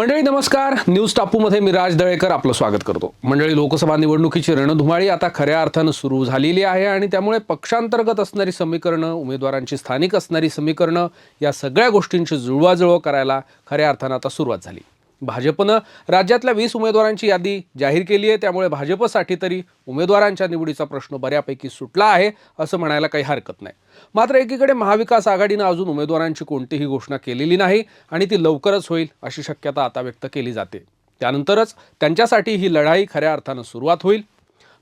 मंडळी नमस्कार. न्यूज टापूमध्ये मी राज दळेकर आपलं स्वागत करतो. मंडळी लोकसभा निवडणुकीची रणधुमाळी आता खऱ्या अर्थानं सुरू झालेली आहे आणि त्यामुळे पक्षांतर्गत असणारी समीकरणं उमेदवारांची स्थानिक असणारी समीकरणं या सगळ्या गोष्टींची जुळवाजुळव करायला खऱ्या अर्थानं आता सुरुवात झाली. भाजपनं राज्यातल्या वीस उमेदवारांची यादी जाहीर केली आहे. त्यामुळे भाजपसाठी तरी उमेदवारांच्या निवडीचा प्रश्न बऱ्यापैकी सुटला आहे असं म्हणायला काही हरकत नाही. मात्र एकीकडे महाविकास आघाडीनं अजून उमेदवारांची कोणतीही घोषणा केलेली नाही आणि ती लवकरच होईल अशी शक्यता आता व्यक्त केली जाते. त्यानंतरच त्यांच्यासाठी ही लढाई खऱ्या अर्थानं सुरुवात होईल.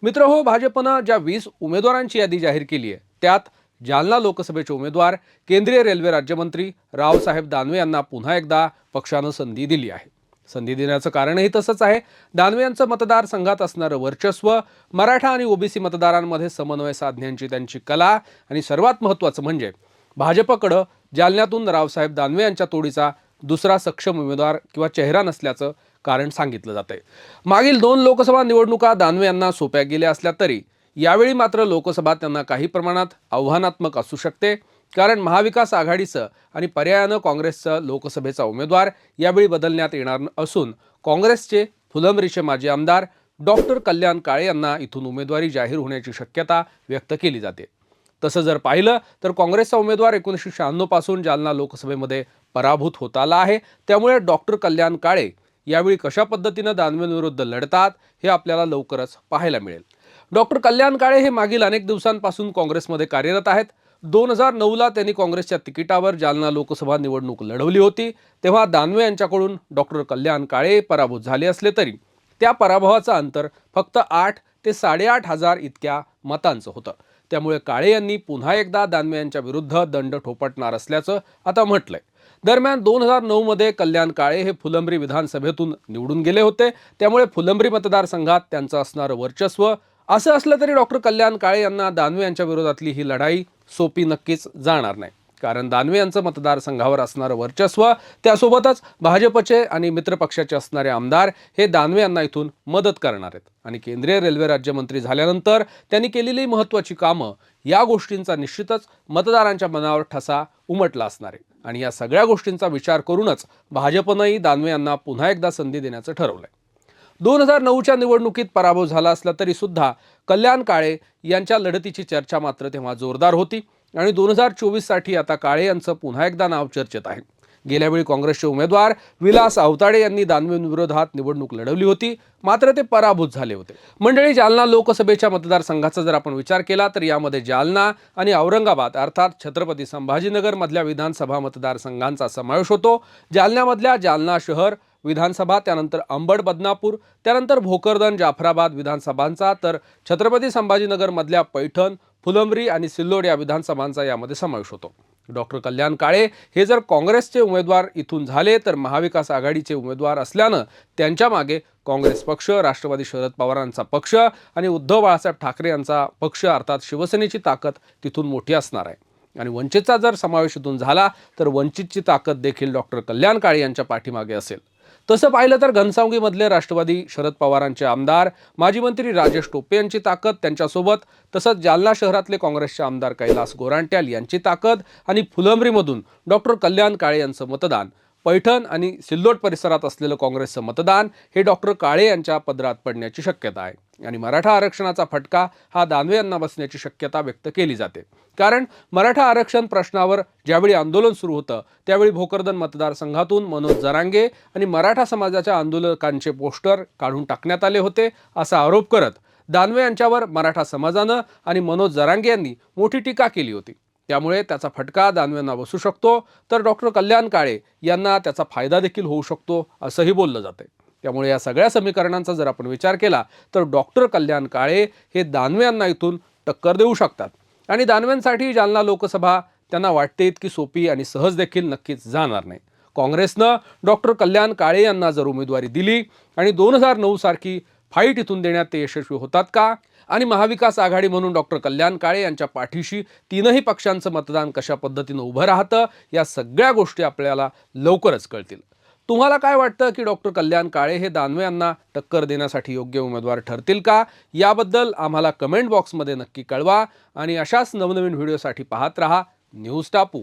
मित्र हो भाजपनं ज्या वीस उमेदवारांची यादी जाहीर केली आहे त्यात जालना लोकसभेचे उमेदवार केंद्रीय रेल्वे राज्यमंत्री रावसाहेब दानवे यांना पुन्हा एकदा पक्षानं संधी दिली आहे. संधी देण्याचं कारणही तसंच आहे. दानवे यांचं मतदारसंघात असणारं वर्चस्व मराठा आणि ओबीसी मतदारांमध्ये समन्वय साधण्याची त्यांची कला आणि सर्वात महत्त्वाचं म्हणजे भाजपकडं जालन्यातून रावसाहेब दानवे यांच्या तोडीचा दुसरा सक्षम उमेदवार किंवा चेहरा नसल्याचं कारण सांगितलं जात आहे मागील दोन लोकसभा निवडणुका दानवे यांना सोप्या गेल्या असल्या तरी यावेळी मात्र लोकसभा त्यांना काही प्रमाणात आव्हानात्मक असू शकते. कारण महाविकास आघाडीचं आणि पर्यायानं काँग्रेसचं लोकसभेचा उमेदवार यावेळी बदलण्यात येणार असून काँग्रेसचे फुलंब्रीचे माजी आमदार डॉक्टर कल्याण काळे यांना इथून उमेदवारी जाहीर होण्याची शक्यता व्यक्त केली जाते. तसं जर पाहिलं तर काँग्रेसचा उमेदवार एकोणीसशे शहाण्णवपासून जालना लोकसभेमध्ये पराभूत होत आला आहे. त्यामुळे डॉक्टर कल्याण काळे यावेळी कशा पद्धतीनं दानवेंविरुद्ध लढतात हे आपल्याला लवकरच पाहायला मिळेल. डॉक्टर कल्याण काळे हे मागील अनेक दिवसांपासून काँग्रेसमध्ये कार्यरत आहेत. दोन हजार नऊला त्यांनी काँग्रेसच्या तिकिटावर जालना लोकसभा निवडणूक लढवली होती. तेव्हा दानवे यांच्याकडून डॉक्टर कल्याण काळे पराभूत झाले असले तरी त्या पराभवाचं अंतर फक्त आठ ते साडेआठ हजार इतक्या मतांचं होतं. त्यामुळे काळे यांनी पुन्हा एकदा दानवे यांच्या विरुद्ध दंड ठोपटणार असल्याचं आता म्हटलंय. दरम्यान दोन हजार नऊमध्ये कल्याण काळे हे फुलंब्री विधानसभेतून निवडून गेले होते. त्यामुळे फुलंब्री मतदारसंघात त्यांचं असणारं वर्चस्व असं असलं तरी डॉक्टर कल्याण काळे यांना दानवे यांच्या विरोधातली ही लढाई सोपी नक्कीच जाणार नाही. कारण दानवे यांचं मतदारसंघावर असणारं वर्चस्व त्यासोबतच भाजपचे आणि मित्रपक्षाचे असणारे आमदार हे दानवे यांना इथून मदत करणार आहेत. आणि केंद्रीय रेल्वे राज्यमंत्री झाल्यानंतर त्यांनी केलेली महत्त्वाची कामं या गोष्टींचा निश्चितच मतदारांच्या मनावर ठसा उमटला असणार आहे. आणि या सगळ्या गोष्टींचा विचार करूनच भाजपनंही दानवे यांना पुन्हा एकदा संधी देण्याचं ठरवलं आहे दोन हजार नऊच्या निवडणुकीत पराभव झाला असला तरी सुद्धा कल्याण काळे यांच्या लढतीची चर्चा मात्र तेव्हा जोरदार होती. आणि दोन हजार चोवीससाठी आता काळे यांचं पुन्हा एकदा नाव चर्चेत आहे. गेल्यावेळी काँग्रेसचे उमेदवार विलास आवताडे यांनी दानवेंविरोधात निवडणूक लढवली होती. मात्र ते पराभूत झाले होते. मंडळी जालना लोकसभेच्या मतदारसंघाचा जर आपण विचार केला तर यामध्ये जालना आणि औरंगाबाद अर्थात छत्रपती संभाजीनगरमधल्या विधानसभा मतदारसंघांचा समावेश होतो. जालन्यामधल्या जालना शहर विधानसभा त्यानंतर अंबड बदनापूर त्यानंतर भोकरदन जाफराबाद विधानसभांचा तर छत्रपती संभाजीनगरमधल्या पैठण फुलंब्री आणि सिल्लोड या विधानसभांचा यामध्ये समावेश होतो. डॉक्टर कल्याण काळे हे जर काँग्रेसचे उमेदवार इथून झाले तर महाविकास आघाडीचे उमेदवार असल्यानं त्यांच्या मागे काँग्रेस पक्ष राष्ट्रवादी शरद पवारांचा पक्ष आणि उद्धव बाळासाहेब ठाकरे यांचा पक्ष अर्थात शिवसेनेची ताकद तिथून मोठी असणार आहे. आणि वंचितचा जर समावेश इथून झाला तर वंचितची ताकद देखील डॉक्टर कल्याण काळे यांच्या पाठीमागे असेल. तसं पाहिलं तर घनसावंगीमधले राष्ट्रवादी शरद पवारांचे आमदार माजी मंत्री राजेश टोपे यांची ताकद त्यांच्यासोबत तसंच जालना शहरातले काँग्रेसचे आमदार कैलास गोरांट्याल यांची ताकद आणि फुलंब्रीमधून डॉक्टर कल्याण काळे यांचं मतदान. पैठण आणि सिल्लोड परिसरात असलेलं काँग्रेसचं मतदान हे डॉक्टर काळे यांच्या पदरात पडण्याची शक्यता आहे. आणि मराठा आरक्षणाचा फटका हा दानवे यांना बसण्याची शक्यता व्यक्त केली जाते. कारण मराठा आरक्षण प्रश्नावर ज्यावेळी आंदोलन सुरू होतं त्यावेळी भोकरदन मतदारसंघातून मनोज जरांगे आणि मराठा समाजाच्या आंदोलकांचे पोस्टर काढून टाकण्यात आले होते असा आरोप करत दानवे यांच्यावर मराठा समाजानं आणि मनोज जरांगे यांनी मोठी टीका केली होती. त्यामुळे त्याचा फटका दानव्यांना बसू शकतो. तर डॉक्टर कल्याण काळे यांना त्याचा फायदा देखील होऊ शकतो असंही बोललं जाते त्यामुळे या सगळ्या समीकरणांचा जर आपण विचार केला तर डॉक्टर कल्याण काळे हे दानव्यांना इथून टक्कर देऊ शकतात. आणि दानव्यांसाठी जालना लोकसभा त्यांना वाटते इतकी सोपी आणि सहज देखील नक्कीच जाणार नाही. काँग्रेसनं डॉक्टर कल्याण काळे यांना जर उमेदवारी दिली आणि दोन हजार नऊ सारखी फाईट इथून देण्यात ते यशस्वी होतात का? आणि महाविकास आघाडी म्हणून डॉक्टर कल्याण काळे यांच्या पाठीशी तीनही पक्षांचं मतदान कशा पद्धतीनं उभं राहतं या सगळ्या गोष्टी आपल्याला लवकरच कळतील. तुम्हाला काय वाटतं की डॉक्टर कल्याण काळे हे दानवे यांना टक्कर देण्यासाठी योग्य उमेदवार ठरतील का? याबद्दल आम्हाला कमेंट बॉक्समध्ये नक्की कळवा आणि अशाच नवनवीन व्हिडिओसाठी पाहत रहा न्यूज टापू.